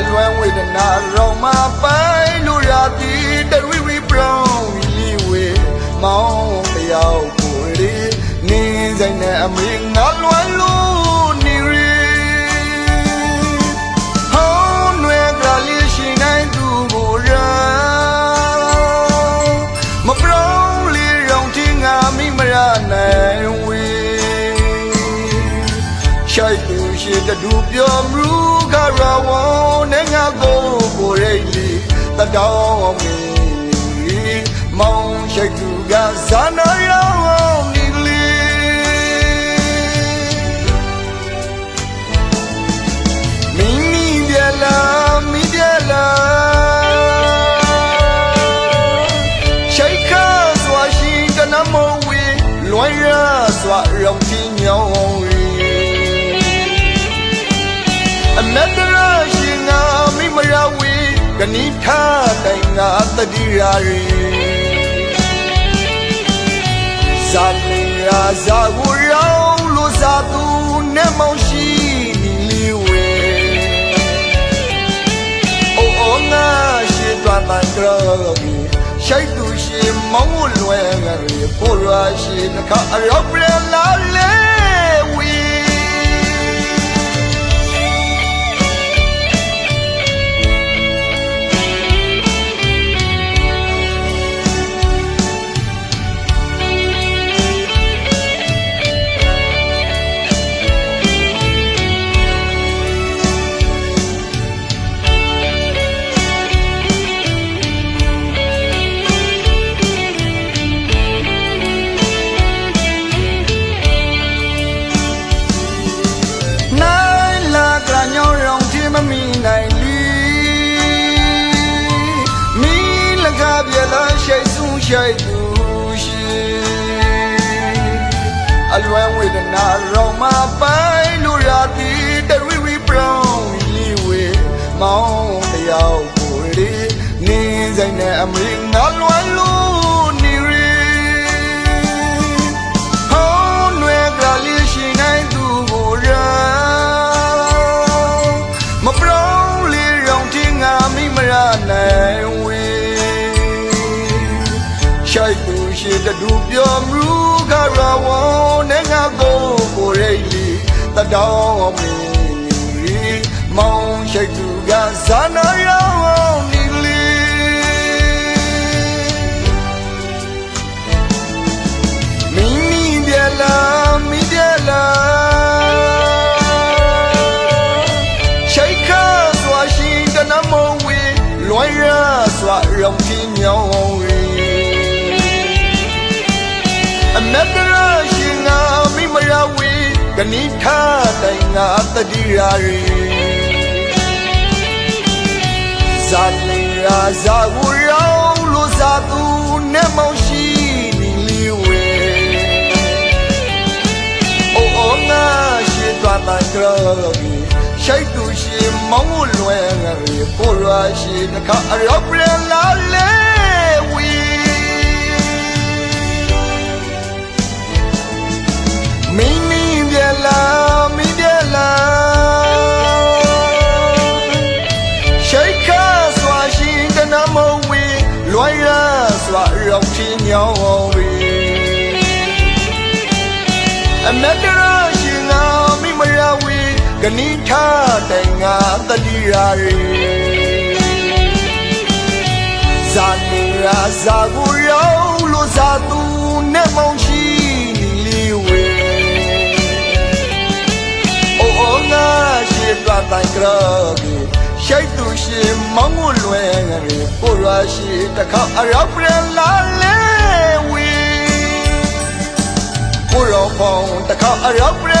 အလွမ်းဝေဒနာရောမပိုင်လို့ရသည်တရီရီဘရောင်းလီဝေမောင်းတယောက်ကိုလေနေဆိုင်နဲ့အမေငါလွမ်းလို့ ရှိတတူပြောမရူခရဝေါနဲ့ငါကိုကိုရိတ်လီတတောင်းမီမောင်ရှိုက်သူကဇာနာရော ကဏိထတိုင်ငါတတိရာရီဇာလင်ရာဇာကိုရောင်းလို့ဇာသူနဲ့မောင်ရှိနီလီဝေအိုအိုငါရှိသွားတန်ကြရီရှိုက်သူရှင်မောင်းကိုလွယ်ငရီပိုရရှိနှခအရောက်ပြန်လာလေ ရှိတ်သူရှင်အလွမ်းဝေဒနာရောမပိုင်လို့ရသည်တရီရီဘရောင်းလီဝေမောင်းတယောက် ရှိတတူပြောမရူခရဝေါနဲ့ငါကိုကိုရိတ်လီတတောင်းမီရီမောင်ရှိုက်သူကဇာနာရောင်းနီလီမင်းမီပြလာမီပြလာရှိုက်ခါစွာရှိတနမောဝေလွန်ရစွာရောင်ချင်းညောင်း အနတ္တရရှိငါမိမရဝေကဏိထတိုင်ငါတတိရာရီဇာလင်ရာဇာဝရောင်းလို့ဇာသူနဲ့မောင်ရှိနီလီဝေအိုအိုငါရှိသွားတန်ကြရီရှိုက်သူရှိမောင်းကိုလွယ်ငရီပိုရရှိတခါအရောက်ပြန်လာလေ ရောက်ချင်းညောင်းဝီအနတ္တရရှင်ငါမိမရဝေဂဏိထတိုင်ငါတတိရာရီဇာနေရာဇာကိုရောက်လို့ဇာသူနဲ့မောင်ရှိနီလီဝေအိုအိုငါရှိသွားတိုင်ကြရီ ရှိုက်သူရှင်မောင်းကိုလွယ်ငရီကိုရရှိတခါအရောက်ပြန်လာလေဝေကိုရောဖောင်းတခါအရောက်ပြ